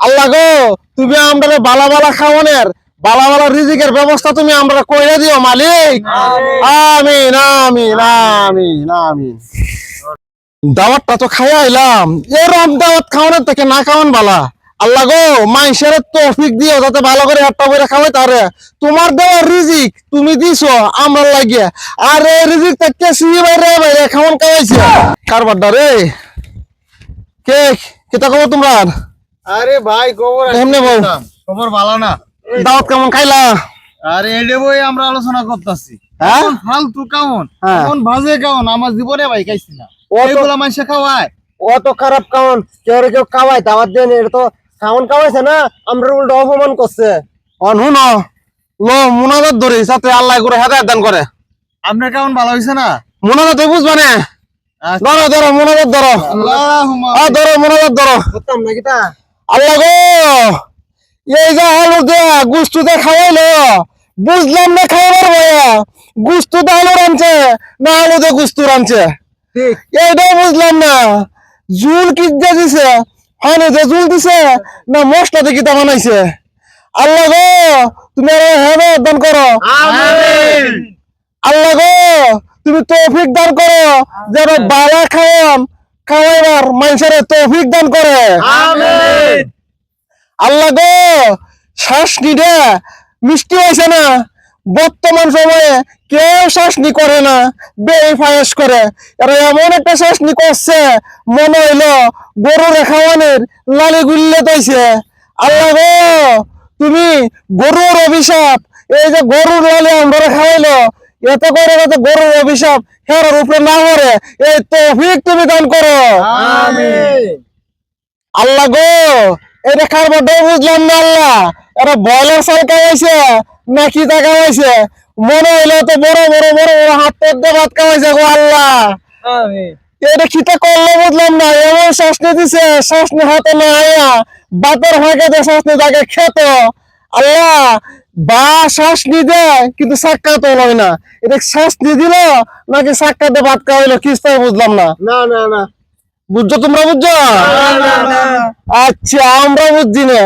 আল্লাহ গো, তুমি আমরা বালা বালা খাওয়ানের, বালা বালা রিজিকের ব্যবস্থা তুমি আমরা কইরা দিও, মালিক। আমিন আমিন আমিন আমিন। দাওয়াতটা তো খাইয়া আইলাম। এরম দাওয়াত খাওয়ানোর থেকে না খাওয়ান বালা। আল্লাহ গো মাইসের তৌফিক দিও, যাতে ভালো করে একটা বইরা খাওয়াই তারে। তোমার দেওয়া রিজিক তুমি দিছো আমরা লাগিয়ে। আর এই রিজিক থেকে সিঁড়ি বাইরে বাইরে খাওয়ান খাওয়াইছে? কারবারটা রে। কে কেটা খবর তোমরা আরে ভাই খবর আছে কেমনে? না? খবর ভালো না। দাওয়াত কেমন খাইলা? আরে এডে বই আমরা আলোচনা করতেছি। হ্যাঁ? ফালতু কেমন? হ্যাঁ। কোন ভাজে কেমন? আমার জীবনে ভাই খাইছি না ও তো- এগুলা মানুষে খাওয়ায়। অত খারাপ কাউন কেউ কেউ খাওয়াই দাওয়াত দেন এটা তো খাওন খাওয়াইছে না? আমরা উল্টো অপমান করছে। অন হুন লো মুনাজাত ধরি সাথে আল্লাহ করে হেদায়ত দান করে। আপনার কেমন ভালো হয়েছে না? মুনাজাত তুই বুঝবা না? আচ্ছা। ধরো ধরো মুনাজাত ধরো। আল্লাহুম্মা। আ ধরো মুনাজাত ধরো। করতাম না কিটা আল্লাহ গো! এই যে আলু দেয়া গুস্তু দে খাওয়াইলো। বুঝলাম না খাইবার বয়া গুস্তু দে আলু রানছে না আলু দে গুস্তু ঠিক। এইটাও বুঝলাম না। জুল কি দিছে? হানে যে জুল দিছে না মশলা দিয়ে কিতা বানাইছে? আল্লাহ গো তুমি আর হেদায়ত দান করো। আল্লাহ গো তুমি তৌফিক দান করো। যেন বালা খাওয়ান খাওয়াইবার মানুষের তৌফিক দান করে। আমিন। আল্লাহ গো শ্বাস নিলে মিষ্টি হয়েছে না? বর্তমান সময়ে কেউ শ্বাসনি করে না বেফায়াস করে। এরা এমন একটা শ্বাসনি করছে মনে হইল গরুর খাওয়ানের লালি গুল্লে তৈছে আল্লাহ গো তুমি গরুর অভিশাপ এই যে গরুর লালি আমরা খাওয়াইলো এত করে যাতে গরুর অভিশাপ হেরার উপরে না করে এই তৌফিক তুমি দান করো। আমিন। আল্লাহ গো এটা খারবারটাও বুঝলাম না আল্লাহ। এটা বয়লার চাল খাওয়াইছে না কি তা খাওয়াইছে। মনে হইল তো বড় বড় বড় বড় হাত পেট দিয়ে ভাত খাওয়াইছে গো আল্লাহ। আমিন। এটা খিতা করল বুঝলাম না এমন শ্বাসনি দিছে শ্বাসনি হাতে না আয়া বাতের ফাঁকে দিয়ে শ্বাসনি তাকে খেত। আল্লাহ বা শ্বাস নিয়ে দেয় কিন্তু সাক্ষা তো লয় না। এটা শ্বাস নিয়ে দিল নাকি সাক্ষাতে বাদ খাওয়াইলো কিছু বুঝলাম না। না না না। বুঝছ তোমরা বুঝছ? আচ্ছা আমরা বুঝছি না।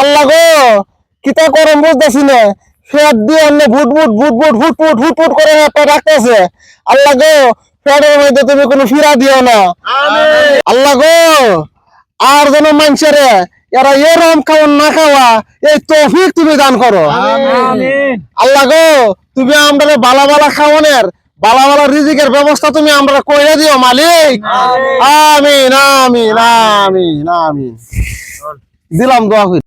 আল্লাহ গো কিতা করম বুঝতেছি না। ফ্যাট দিয়ে আনলে ভুট ভুট ভুট ভুট ভুট ফুট ফুট ফুট করে হাতটা রাখতেছে আল্লাহ গো ফ্যাটের মধ্যে তুমি কোনো ফিরা দিও না। আল্লাহ গো আর যেন মানুষের এরা এরম খাওয়ান না খাওয়া এই তৌফিক তুমি দান করো। আল্লাহ গো তুমি আমরা বালা বালা খাওয়ানের বালা বালা রিজিকের ব্যবস্থা তুমি আমরা কইরা দিও মালিক। আমিন। আমিন আমিন আমিন দিলাম দোয়া